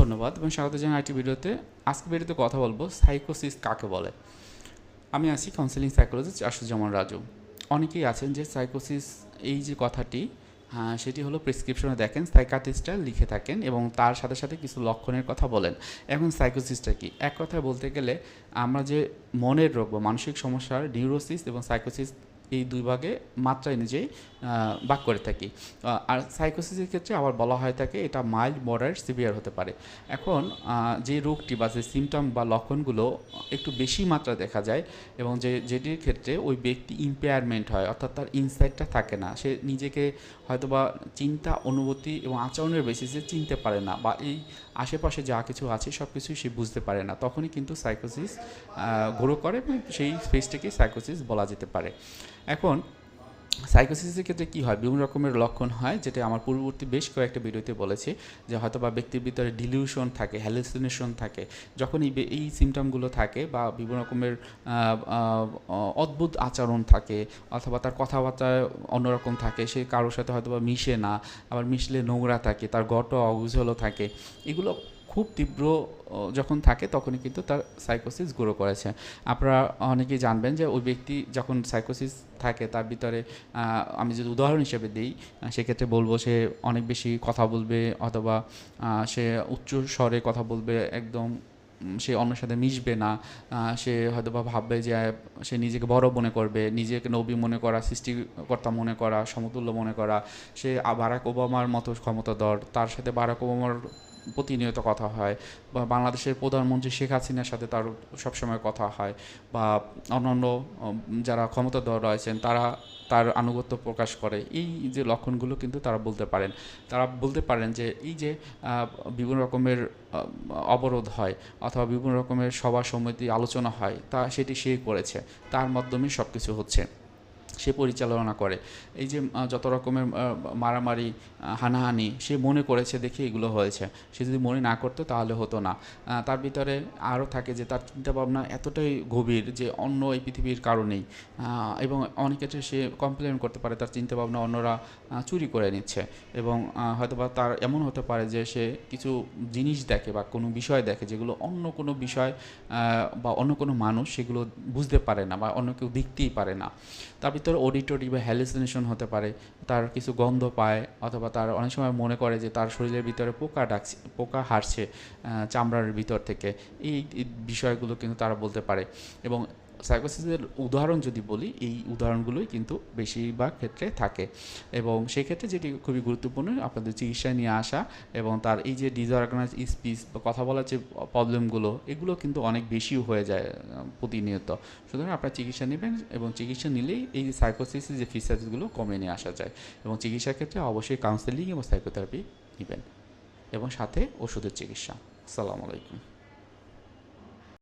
ধন্যবাদ এবং স্বাগত জানাই আইটি ভিডিওতে। আজকে ভিডিওতে কথা বলব সাইকোসিস কাকে বলে? আমি আছি কাউন্সিলিং সাইকোলজিস্ট আশুজামান রাজু। অনেকেই আছেন যে সাইকোসিস এই যে কথাটি হ্যাঁ সেটি হলো প্রেসক্রিপশনে দেখেন সাইকাটিস্টরা লিখে থাকেন এবং তার সাথে সাথে কিছু লক্ষণের কথা বলেন। এখন সাইকোসিসটা কি? এক কথায় বলতে গেলে আমরা যে মনের রোগ বা মানসিক সমস্যার নিউরোসিস এবং সাইকোসিস এই দুই ভাগে নিজেই আহ, ভাগ করে থাকি। আর সাইকোসিসের ক্ষেত্রে আবার বলা হয় থাকে এটা মাইল্ড মডারেট সিভিয়ার হতে পারে। এখন যে রোগটি বা যে সিমটম বা লক্ষণগুলো একটু বেশি মাত্রা দেখা যায় এবং যে যেটির ক্ষেত্রে ওই ব্যক্তি ইম্পেয়ারমেন্ট হয় অর্থাৎ তার ইনসাইটটা থাকে না সে নিজেকে হয়তোবা চিন্তা অনুভূতি এবং আচরণের বেসিসে চিনতে পারে না বা এই আশেপাশে যা কিছু আছে সব কিছুই সে বুঝতে পারে না তখনই কিন্তু সাইকোসিস গ্রো করে এবং সেই ফেসটাকে সাইকোসিস বলা যেতে পারে। এখন সাইকোসিসের ক্ষেত্রে কী হয়? বিভিন্ন রকমের লক্ষণ হয়, যেটা আমার পূর্ববর্তী বেশ কয়েকটা ভিডিওতে বলেছি যে হয়তো বা ব্যক্তির ভিতরে ডিলিউশন থাকে হ্যালুসিনেশন থাকে। যখন এই এই সিমটমগুলো থাকে বা বিভিন্ন রকমের অদ্ভুত আচরণ থাকে অথবা তার কথাবার্তা অন্যরকম থাকে, সে কারোর সাথে হয়তো বা মিশে না, আবার মিশলে নোংরা থাকে, তার গট অগুজলও থাকে, এগুলো খুব তীব্র যখন থাকে তখনই কিন্তু তার সাইকোসিস গ্রো করেছে। আপনারা অনেকেই জানবেন যে ওই ব্যক্তি যখন সাইকোসিস থাকে তার ভিতরে আমি যদি উদাহরণ হিসেবে দিই সেক্ষেত্রে বলব সে অনেক বেশি কথা বলবে অথবা সে উচ্চ স্বরে কথা বলবে একদম সে অন্যের সাথে মিশবে না সে হয়তো বা ভাববে যে, সে নিজেকে বড় মনে করবে, নিজেকে নবী মনে করা, সৃষ্টিকর্তা মনে করা, সমতুল্য মনে করা, সে বারাক ওবামার মতো ক্ষমতাধর, তার সাথে বারাক ওবামার প্রতিনিয়ত কথা হয়, বা বাংলাদেশের প্রধানমন্ত্রী শেখ হাসিনার সাথে তার সবসময় কথা হয়, বা অন্যান্য যারা ক্ষমতাধর রয়েছেন তারা তার আনুগত্য প্রকাশ করে। এই যে লক্ষণগুলো কিন্তু তারা বলতে পারেন। তারা বলতে পারেন যে এই যে বিভিন্ন রকমের অবরোধ হয় অথবা বিভিন্ন রকমের সভা সমিতি আলোচনা হয়, তা সেটি সে করেছে। তার মাধ্যমে সব কিছু হচ্ছে। সে পরিচালনা করে। এই যে যত রকমের মারামারি হানাহানি, সে মনে করেছে দেখে এগুলো হয়েছে। সে যদি মনে না করতো তাহলে হতো না। তার ভিতরে আরও থাকে যে, তার চিন্তাভাবনা এতটাই গভীর যে, অন্য এই পৃথিবীর কারণেই। এবং অনেক ক্ষেত্রে সে কমপ্লেন করতে পারে, তার চিন্তাভাবনা অন্যরা চুরি করে নিচ্ছে। এবং হয়তোবা তার এমন হতে পারে যে, সে কিছু জিনিস দেখে বা কোনো বিষয় দেখে যেগুলো অন্য কোনো বিষয় বা অন্য কোনো মানুষ সেগুলো বুঝতে পারে না বা অন্য কেউ দেখতেই পারে না। তার ভিতরে অডিটরি বা হ্যালুসিনেশন হতে পারে, তার কিছু গন্ধ পায়, অথবা তার অনেক সময় মনে করে যে তার শরীরের ভিতরে পোকা ডাকছে, পোকা হারছে চামড়ার ভিতর থেকে। এই বিষয়গুলো কিন্তু তারা বলতে পারে। এবং সাইকোসিসের উদাহরণ যদি বলি, এই উদাহরণগুলোই কিন্তু বেশিরভাগ ক্ষেত্রে থাকে। এবং সেক্ষেত্রে যেটি খুবই গুরুত্বপূর্ণ, আপনাদের চিকিৎসা নিয়ে আসা এবং তার এই যে ডিসঅর্গানাইজ স্পিচ বা কথা বলার যে প্রবলেমগুলো এগুলো কিন্তু অনেক বেশিও হয়ে যায়, প্রতিনিয়ত। সুতরাং আপনার চিকিৎসা নেবেন এবং চিকিৎসা নিলেই এই সাইকোসিসের যে ফিচার্সগুলো কমে নিয়ে আসা যায়। এবং চিকিৎসার ক্ষেত্রে অবশ্যই কাউন্সেলিং এবং সাইকোথেরাপি নেবেন। এবং সাথে ওষুধের চিকিৎসা। আসসালামু আলাইকুম।